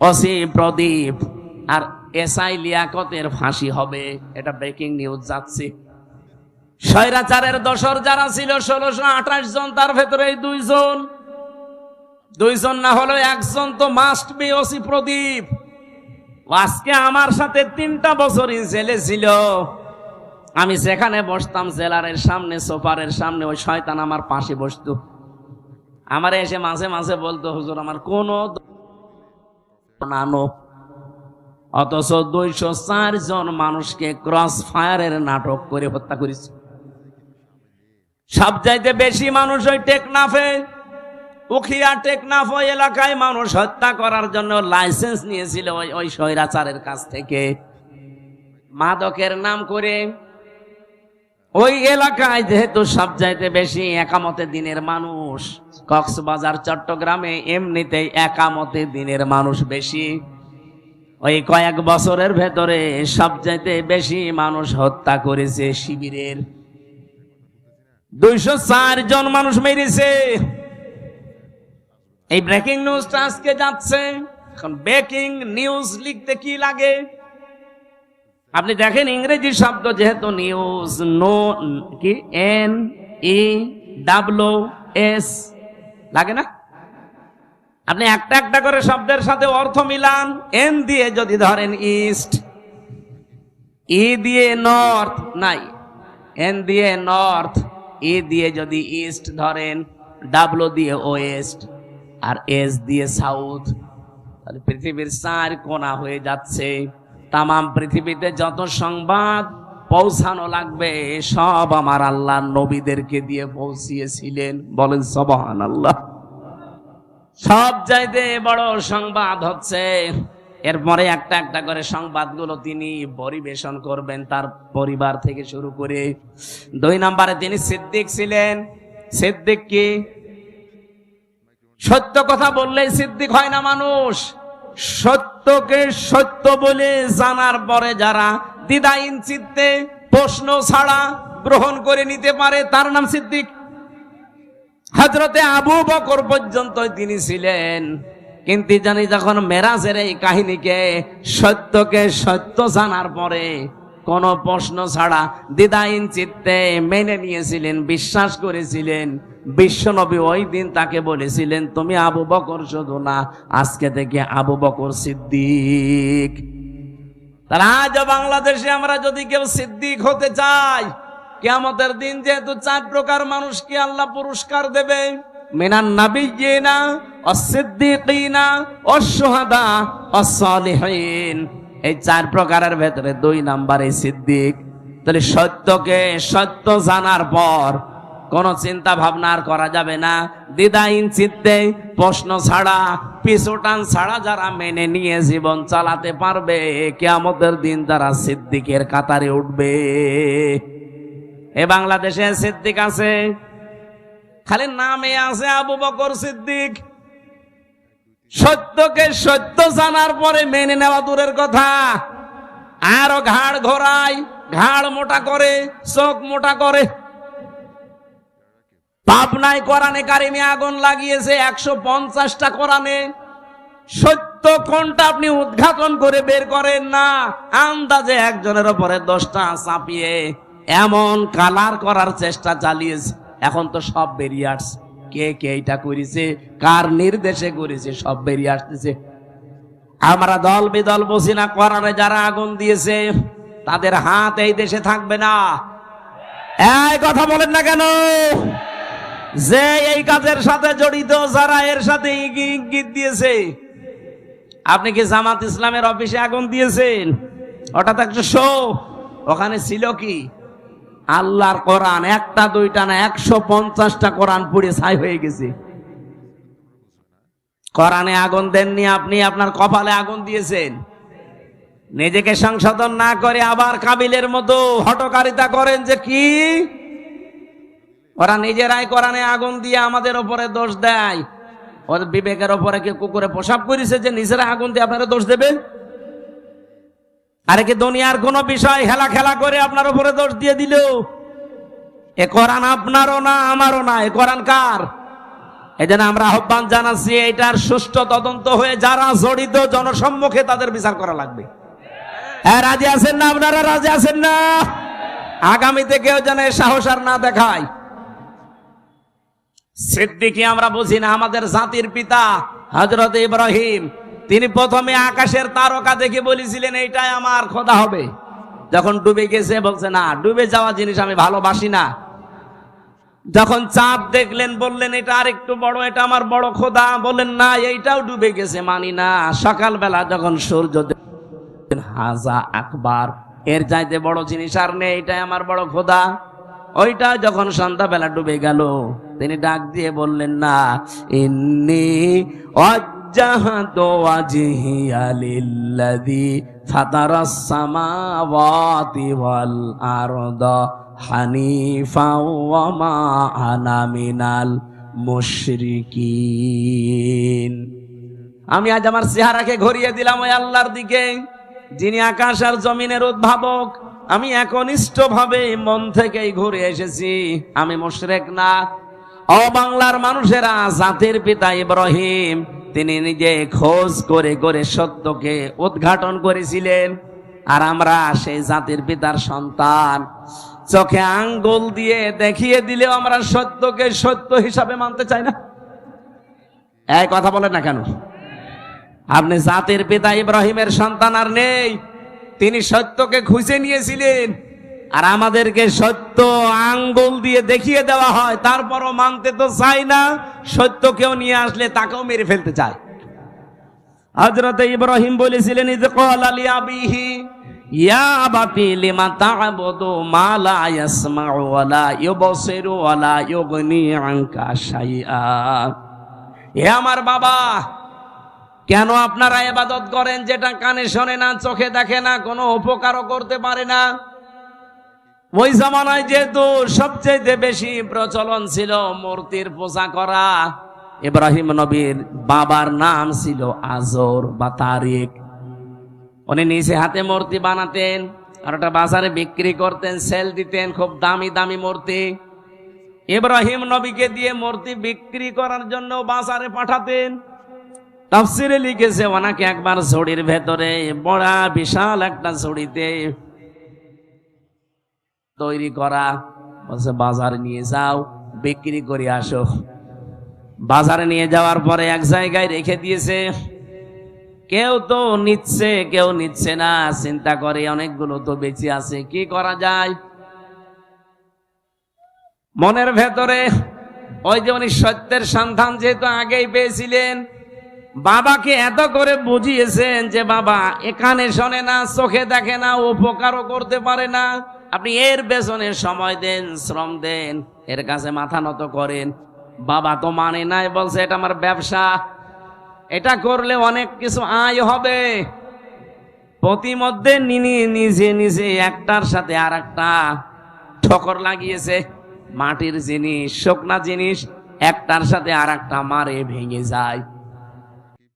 অসি প্রদীপ, আর SI লিয়াকতের ফাঁসি হবে। এটা ব্রেকিং নিউজ যাচ্ছে। স্বৈরাচারের দশর যারা ছিল, ষোলোশো আঠাশ জন, তার ভেতরে দুইজন। দুইজন না হলো একজন তো মাস্ট বি ওসি প্রদীপ। আজকে আমার সাথে তিনটা বছরই জেলে ছিল। আমি সেখানে বসতাম, জেলারের সামনে সোফারের সামনে, ওই শয়তান আমার পাশে বসতো। আমার এসে মাঝে মাঝে বলতো, হুজুর, আমার কোনো নানো অথচ দুইশো চার জন মানুষকে ক্রস ফায়ারের নাটক করে হত্যা করেছে। সব চাইতে বেশি মানুষ ওই টেকনাফে, উখিয়া টেকনাফ ওই এলাকায় মানুষ হত্যা করার জন্য লাইসেন্স নিয়েছিল ওই ওই স্বৈরাচারের কাছ থেকে। মাদকের নাম করে ওই এলাকায় যেহেতু সব চাইতে বেশি একামতে দিনের মানুষ, কক্সবাজার, চট্টগ্রামে এমনিতেই একামতে দিনের মানুষ বেশি। ওই কয়েক বছরের ভেতরে সবচাইতে বেশি মানুষ হত্যা করেছে শিবিরের। দুইশো চার জন মানুষ মেরেছে। এই ব্রেকিং নিউজটা আজকে যাচ্ছে। এখন ব্রেকিং নিউজ লিখতে কি লাগে? আপনি দেখেন ইংরেজি শব্দ যেহেতু নিউজ নো কি এন ই ডাব্লু এস লাগে না? আপনি একটা একটা করে শব্দের সাথে অর্থ মিলান এন দিয়ে যদি ধরেন ইস্ট ই দিয়ে নর্থ নাই এন দিয়ে নর্থ ই দিয়ে যদি ইস্ট ধরেন ডাব্লু দিয়ে ওয়েস্ট আর এস দিয়ে সাউথ তাহলে পৃথিবীর চার কোনা হয়ে যাচ্ছে। তামাম পৃথিবীতে যত সংবাদ পৌঁছানো লাগবে, সব আমার আল্লাহ নবীদেরকে দিয়ে পৌঁছিয়েছিলেন। বলেন সবহান আল্লাহ সব চাইতে বড় সংবাদ হচ্ছে, এরপরে একটা একটা করে সংবাদগুলো তিনি পরিবেশন করবেন তার পরিবার থেকে শুরু করে। দুই নম্বরে তিনি সিদ্দিক ছিলেন। সিদ্দিক কি? সত্য কথা বললেই সিদ্দিক হয় না মানুষ। সত্যকে সত্য বলে জানার পরে যারা দ্বিধাহীন চিত্তে প্রশ্ন ছাড়া গ্রহণ করে নিতে পারে, তার নাম সিদ্দিক। হজরতে আবু বকর পর্যন্ত তিনি ছিলেন। কিন্তু জানি যখন মেরাজের এই কাহিনীকে সত্যকে সত্য জানার পরে কোন প্রশ্ন ছাড়া দ্বিধাহীন চিত্তে মেনে নিয়েছিলেন, বিশ্বাস করেছিলেন। বিশ্বনবী ওই দিন তাকে বলেছিলেন, তুমি আবু বকর শুধু না, আজকে থেকে আবু বকর সিদ্দিক। তার আজ বাংলাদেশে আমরা যদি কেউ সিদ্দিক হতে চাই, কেয়ামতের দিন যেহেতু চার প্রকার মানুষকে আল্লাহ পুরস্কার দেবে, মিনান নাবিয়িনা অসিদ্দিকিনা অসহাদা অসলিহীন এই চার প্রকারের ভেতরে দুই নাম্বারে সিদ্দিক। তাহলে সত্যকে সত্য জানার পর কোন চিন্তা ভাবনা আর করা যাবে না। দ্বিধাহীন চিত্তে প্রশ্ন ছাড়া, পিছুটান ছাড়া যারা মেনে নিয়ে জীবন চালাতে পারবে, কেয়ামতের দিন তারা সিদ্দিকের কাতারে উঠবে। এ বাংলাদেশে সিদ্দিক আছে, খালি নামে আছে আবু বকর সিদ্দিক। সত্যকে সত্য জানার পরে মেনে নেওয়া দূরের কথা। আরও ঘাড় ঘোরায় ঘাড় মোটা করে, চোখ মোটা করে। পাবনায় কোরআনে কারিমে আগুন লাগিয়েছে একশো পঞ্চাশটা কোরআনে। সত্য কোনটা আপনি উদ্ঘাটন করে বের করেন না, আন্দাজে একজনের ওপরে দশটা চাপিয়ে এমন কালার করার চেষ্টা চালিয়েছে। এখন তো সব বেরিয়ে আসছে। কে কে এটা করেছে, কার নির্দেশে করেছে, সব বেরিয়ে আসতেছে। আমরা দল বিদল বসি না কোরআনে যারা আগুন দিয়েছে, তাদের হাত এই দেশে থাকবে না। এই কথা বলেন না কেন? যে এই কাজের সাথে জড়িত, যারা এর সাথে ইঙ্গিত দিয়েছে, আপনি কি জামাত ইসলামের অফিসে আগুন দিয়েছেন? হঠাৎ একটা শো ওখানে ছিল কি? আল্লাহর কোরআন একটা, দুইটা না, একশো পঞ্চাশটা কোরআন পুড়ে ছাই হয়ে গেছে। কোরআনে আগুন দেননি আপনি, আপনার কপালে আগুন দিয়েছেন। নিজেকে সংশোধন না করে আবার কাবিলের মতো হটকারিতা করেন যে কি? ওরা নিজেরাই কোরআনে আগুন দিয়ে আমাদের ওপরে দোষ দেয়। ওদের বিবেকের ওপরে কি কুকুরে পোশাক করেছে যে নিজেরা আগুন দিয়ে আপনারা দোষ দেবে আরে কি দুনিয়ার কোন বিষয় হেলা খেলা করে আপনার উপরে দোষ দিয়ে দিল? এ কোরআন আপনারও না, আমারও না। এ কোরআন কার? এই জন্য আমরা আহ্বান জানাচ্ছি এটার সুষ্ঠু তদন্ত হয়ে যারা জড়িত জনসম্মুখে তাদের বিচার করা লাগবে। হ্যাঁ রাজি আছেন না আপনারা? রাজি আছেন না? আগামীতে কেউ যেন সাহস আর না দেখায়। সিদ্দিকি আমরা বুঝি না, আমাদের জাতির পিতা হজরত ইব্রাহিম। তিনি প্রথমে আকাশের তারকা দেখে বলেছিলেন, এইটাই আমার খোদা হবে। যখন ডুবে গেছে, বলছে, না, ডুবে যাওয়া জিনিস আমি ভালোবাসি না। যখন চাঁদ দেখলেন, বললেন, এটা আর একটু বড়, এটা আমার বড় খোদা। বললেন, না, এইটাও ডুবে গেছে, মানি না। সকালবেলা যখন সূর্য হাজা আকবার, এর চাইতে বড় জিনিস আর নেই এটাই আমার বড় খোদা। ওইটা যখন সন্ধ্যাবেলা ডুবে গেল, তিনি ডাক দিয়ে বললেন, না, ইন্নি ওয়াল আরদা হানিফা ওয়া মা আনা মিনাল আমি আজ আমার চেহারাকে ঘুরিয়ে দিলাম ওই আল্লাহর দিকে, যিনি আকাশ আর জমিনের উদ্ভাবক। আমি একনিষ্ঠ ভাবে মন থেকেই ঘুরে এসেছি। আমি মুশরেক না। ও বাংলার মানুষেরা, জাতির পিতা ইব্রাহিম তিনি নিজে খোঁজ করে করে সত্যকে উদ্ঘাটন করেছিলেন। আর আমরা সেই জাতির পিতার সন্তান। চোখে আঙ্গুল দিয়ে দেখিয়ে দিলেও আমরা সত্যকে সত্য হিসাবে মানতে চাই না। এই কথা বলেন না কেন? আপনি জাতির পিতা ইব্রাহিমের সন্তান আর নেই। তিনি সত্যকে খুঁজে নিয়েছিলেন। আর আমাদেরকে সত্য আঙ্গুল দিয়ে দেখিয়ে দেওয়া হয়, তারপরও মানতে তো চাই না, সত্য কেউ নিয়ে আসলে তাকেও মেরে ফেলতে চায়। হযরত ইব্রাহিম বলেছিলেন আমার বাবা, কেন আপনারা এবাদত করেন যেটা কানে শোনে না, চোখে দেখে না, কোনো উপকারও করতে পারে না? ওই জামানায় যেহেতু সবচেয়ে বেশি প্রচলন ছিল মূর্তির পূজা করা, ইব্রাহিম নবীর বাবার নাম ছিল আজর বা তারিক। উনি নিজে হাতে মূর্তি বানাতেন, আর ওটা বাজারে বিক্রি করতেন, সেল দিতেন, খুব দামি দামি মূর্তি। ইব্রাহিম নবীকে দিয়ে মূর্তি বিক্রি করার জন্য বাজারে পাঠাতেন। তাফসিরে লিখেছে, ওনাকে একবার ঝুড়ির ভেতরে বড়া বিশাল একটা ঝুড়িতে তৈরি করা। বলছে, বাজারে নিয়ে যাও, বিক্রি করে আসো। বাজারে নিয়ে যাওয়ার পরে এক জায়গায় রেখে দিয়েছে। কেউ তো নিচ্ছে, কেউ নিচ্ছে না। চিন্তা করে অনেকগুলো তো বেঁচে আছে, কি করা যায়? মনের ভেতরে, ওই যে উনি সত্যের সন্ধান যেহেতু আগেই পেয়েছিলেন, বাবাকে এত করে বুঝিয়েছেন যে, বাবা, এখানে শোনে না, চোখে দেখে না উপকারও করতে পারে না। আপনি এর পেছনে সময় দেন, শ্রম দেন, এর কাছে মাথা নত করেন। বাবা তো মানে নাই, বলছে, এটা আমার ব্যবসা। এটা করলে অনেক কিছু আয় হবে। প্রতিমধ্যে নিজে নিজে একটার সাথে আর একটা ঠকর লাগিয়েছে। মাটির জিনিস, শুকনা জিনিস, একটার সাথে আর একটা মারে ভেঙে যায়।